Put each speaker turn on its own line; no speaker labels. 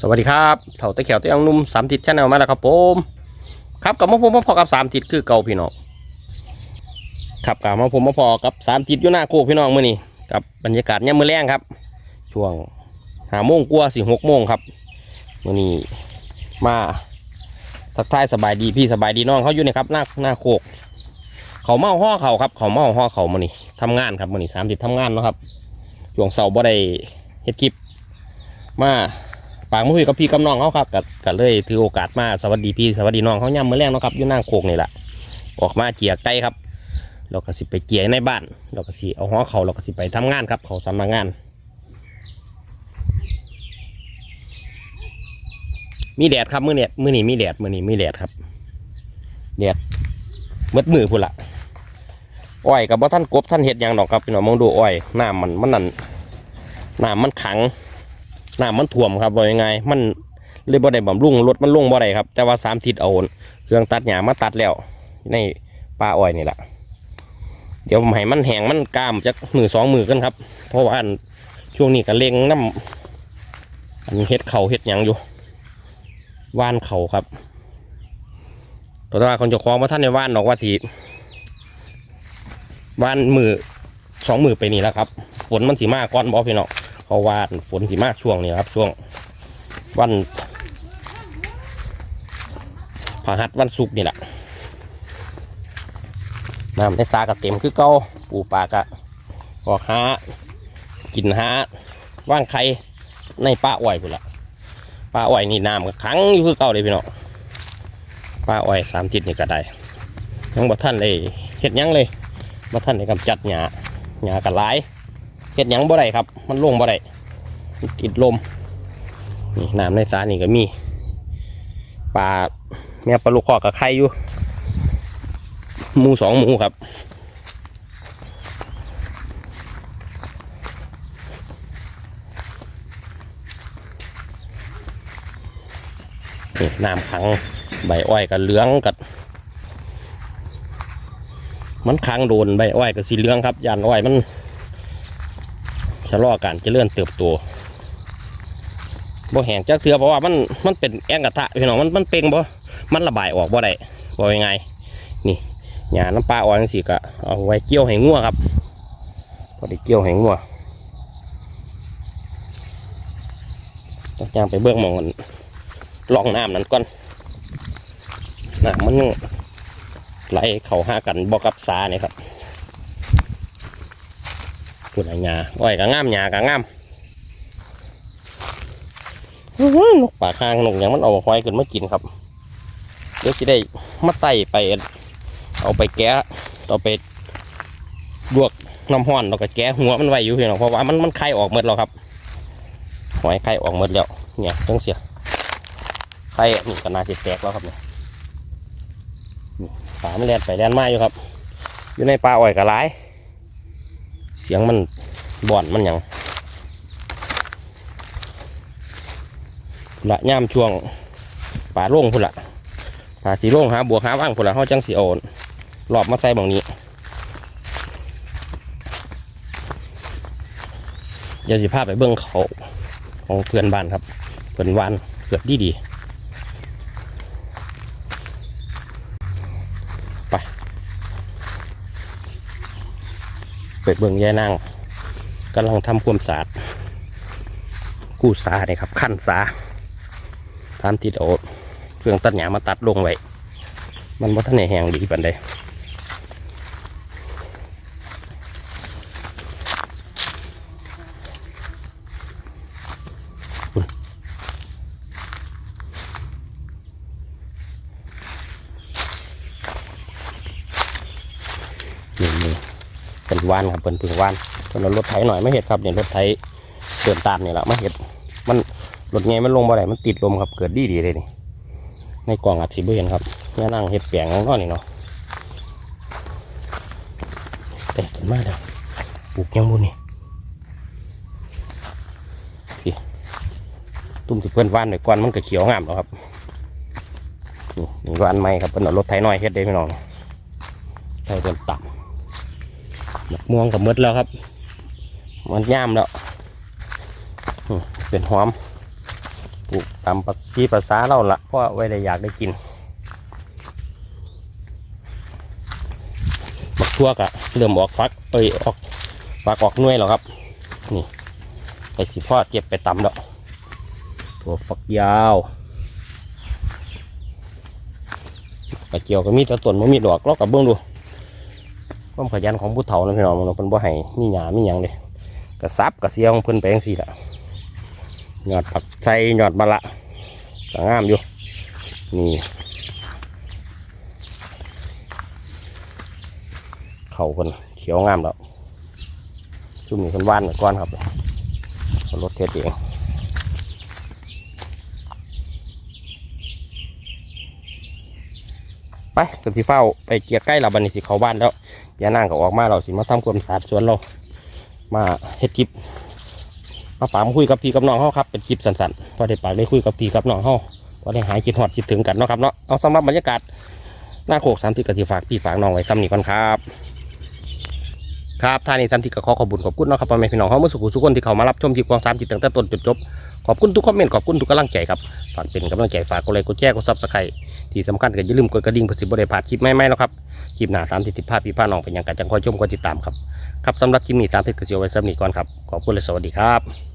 สวัสดีครับเถ่าตะเขียวตะยังนุ่มสามทิศชาแนลมาแล้วครับผมครับกับมาผมมาพอกับสามทิศคือเก่าพี่น้องครับกับมาผมมาพอกับสามทิศอยู่หน้าโคกพี่น้องมื่อนี้กับบรรยากาศย่ำมือแรงครับ ช่วงหาโมงกว่าสี่หกโมงครับมื่อนี้มาทักทายสบายดีพี่สบายดีน้องเขาอยู่นี่ครับหน้าหน้าโคก เขาเมาห่อเขาครับ เขาเมาห่อเขามื่อนี้ทำงานครับมื่อนี้สามทิศทำงานเนาะครับช่วงเสาร์บ่ได้เฮ็ดคลิปมา ปากมือกับพี่กับน้องเขาครับก็ก็เลยถือโอกาสมาสวัสดีพี่สวัสดีน้องเขาย่ำมือแรงเนาะครับอยู่นั่งโคกนี่แหละออกมาเจียไก่ครับเราก็สิไปเจียในบ้านเราก็สิเอาห้อเขาเราก็สิไปทำงานครับ เขาสำนักงาน มีแดดครับมือเนี่ยมือนี้มีแดดมือนี้มีแดดครับแดดมืดมือพุ่นละอ้อยกับว่าท่านกบท่านเห็ดยังดอกครับพี่น้องมองดูอ้อยน้ำมันมันนั่นน้ำมันขัง น้ำมันท่วมครับว่ายังไงมันเลยบ่ได้บำรุงรถมันลงบ่ได้ครับ แต่ว่าสามทิศเอาเครื่องตัดหญ้ามาตัดแล้ว ในป่าอ้อยนี่แหละเดี๋ยวผมให้มันแห้งมันกล้ามจากมือสองมือกันครับ เพราะว่าอันช่วงนี้ก็เล็งน้ำอันเฮ็ดเข่าเฮ็ดหยังอยู่ว่านเข่าครับแต่ว่าคนจะคล้องว่าท่านในว่านบอกว่าสีว่านมือสองมือไปนี่แล้วครับฝนมันสีมากก้อนบอพี่น้อง เพราะว่าฝนสีมากช่วงนี้ครับ ช่วงวันพหัสวันศุกร์นี่แหละน้ำในสากระเต็มคือเก่าปูปลากะออกหากินหาว่างไข่ในป้าอ้อยพุ่นละป้าอ้อยนี่น้ำก็ขังอยู่คือเก่าเลยพี่น้องป้าอ้อยสามจิตนี่ก็ได้ยังบ่ท่านเลยเห็ดยังเลยบ่ท่านเลยกำจัดหญ้าหญ้ากระไร เห็ดหยังบ่ได้ครับ มันลงบ่ได้ติดลมนี่น้ำในสานี่ก็มีปลาแม่ปลาลูกคอกกับไข่อยู่หมูสองหมูครับนี่น้ำขังใบอ้อยกับเหลืองกับมันขังโดนใบอ้อยกับสีเหลืองครับยานอ้อยมัน ชะลอการเจริญเติบโตบ่แห้งจักเทือเพราะว่ามันมันเป็นแองกระทะพี่น้องมันมันเป่งบ่มันระบายออกบ่ได้บ่ยังไงนี่หญ้าน้ำปลาอ่อนจังซี่ก็เอาไว้เกี่ยวให้งัวครับพอได้เกี่ยวให้งัวต้องย่างไปเบื้องมองมันลองน้ำนั่นก่อนน้ำมันไหลเข้าห้ากันบ่กับสาเนี่ยครับ ปุ่นไอ้หญ้าอ้อยก็งามหญ้าก็งามอื้อหือนกป่าคางนกหยังมันเอาหอยขึ้นมากินครับเดี๋ยวจะได้มาไต่ไป เอาไปแกะเอาไปลวกน้ำห้อนแล้วก็แกะหัวมันไว้อยู่พี่น้องเพราะว่ามันมันไข่ออกหมดแล้วครับหอยไข่ออกหมดแล้วเนี่ยจังเสียไข่นี่ก็น่าจะแตกแล้วครับเนี่ยนี่ปลามันแล่นไปแล่นมาอยู่ครับ อยู่ในปลาอ้อยกระไรเสียงมันบ่อนมันหยังละย่ามช่วงป่าโล่งพุ่นละป่าสีโล่งหาบัวหาว่างพุ่นละเขาจังสีโอนรอบมาใส่บางนี้เดี๋ยวสิพาไปเบื้องเขาของเพื่อนบ้านครับ เพื่อนวานเกิดดีดีๆไป ไปเบิ่งยายนางกำลังทำความสะอาดกู้สาเนี่ยครับขั้นสาทามติดเอาเครื่องตัดหญ้ามาตัดลงไว้ มันว่าท่านในแหงดีปันใดนี่นี่ เป็นวานครับเป็นพึ่งวานเป็นรถไถหน่อยไม่เห็ดครับเนี่ยรถไถเกินตามนี่ยแหละไม่เห็ดมันรถไงมันลงบ่ได้มันติดลมครับเกิดดีดีเลยนี่ในกล่องอัดสีเบเห็นครับแม่นั่งเห็ดแปลงของก็นี่เนาะแต่ขึ้นมาแล้วปลูกยังบุนี่พี่ตุ้มที่เพื่อนว่านหน่อยก่อนมันก็เขียวงามแล้วครับนี่นี่ว่านไม้ครับเป็นรถไถน้อยเฮ็ดได้พี่น้องไถเดินต่ำ มกม่วงกับมดแล้วครับ มันย่ามแล้วเป็นหอมปลูกตามภาษีภาษาเราละเพราะไว้ได้อยากได้กินบักทั่วกะเริ่มออกฟักเอ้ยออกฟักออกน่วยแล้วครับ นี่ไปสิพ่อเก็บไปตำดอกตัวฟักยาวกระเจียวก็มีตะต้นมันมีดอกเรากับเบื้องดู ความขยันของผู้เฒ่านะพี่น้องมันเป็นบ่ให้มีหยามีหยังเลยกระซับกระเสียงเพิ่นไปจังซี่ละหยอดผักไส้ยอดมะละก็งามอยู่นี่เขาคนเขียวงามแล้วชุ่มนี่คนว่านเหมือนก้อนครับรถเทศเองไปกันที่เฝ้าไปเกียร์ใกล้เราบันนี้สิเขาบ้านแล้ว ยานั่งก็ออกมาเราสิมาทำความสะอาดสวนเรา มาเฮ็ดกิบมาปามคุยกับพี่กับน้องเขาครับเป็นคลิปสั้นๆพอได้ปากได้คุยกับพี่กับน้องเขาพอได้หายคิดหอดคิดถึงกันเนาะครับเนาะเอาสำหรับบรรยากาศหน้าโคกสามทิศกติฝากพี่ฝากน้องไว้ซ้ำนี่ก่อนครับครับท่านี้สามทิศก็ขอขอบคุญขอบคุณเนาะครับพ่อแม่พี่น้องเขาเมื่อสุขุสุขคนที่เขามารับชมคลิปกองสามทิศตั้งแต่ต้นจนจบขอบคุณทุกคอมเมนต์ขอบคุณทุกกำลังใจครับฝากเป็นกำลังใจฝากกดไลค์กดแชร์กดซับสไครต์ ที่สำคัญก็อย่าลืมกดกระดิ่งเพื่อสิบได้พลาดคลิปใหม่ๆเนาะครับคลิปหน้าสามทิศติดภาพพี่พาน้องเป็นอย่างกันจังคอยชมคอยติดตามครับครับสำหรับคลิปนี้สามสิบก็เสียไว้สำหรับนี้ก่อนครับขอบคุณและสวัสดีครับ